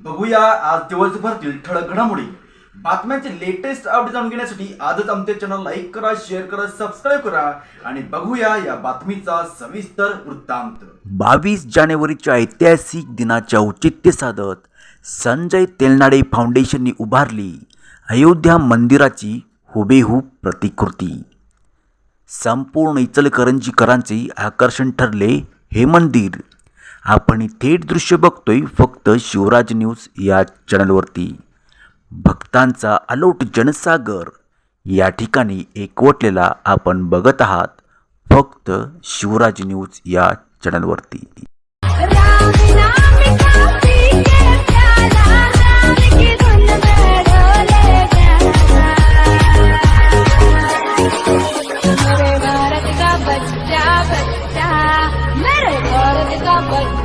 बघूया आज दिवसभरातील ठळक घडामोडी. बातम्यांचे लेटेस्ट अपडेट जाणून घेण्यासाठी आजच आमच्या चॅनल लाईक करा शेअर करा सबस्क्राईब करा आणि बघूया या बातमीचा सविस्तर वृत्तांत. बावीस जानेवारीच्या ऐतिहासिक दिनाच्या औचित्य साधत संजय तेलनाडे फाउंडेशनने उभारली अयोध्या मंदिराची हुबेहूब प्रतिकृती. संपूर्ण इचलकरंजीकरांचे आकर्षण ठरले हे मंदिर. आपण थेट दृश्य बघतोय फक्त शिवराज न्यूज या चॅनलवरती. भक्तांचा अलोट जनसागर. या ठिकाणी एकवटलेला आपण बघत आहात फक्त शिवराज न्यूज या चॅनलवरती. बच्चा बच्चा मेरे भारत का बच्चा बच्चा जय जय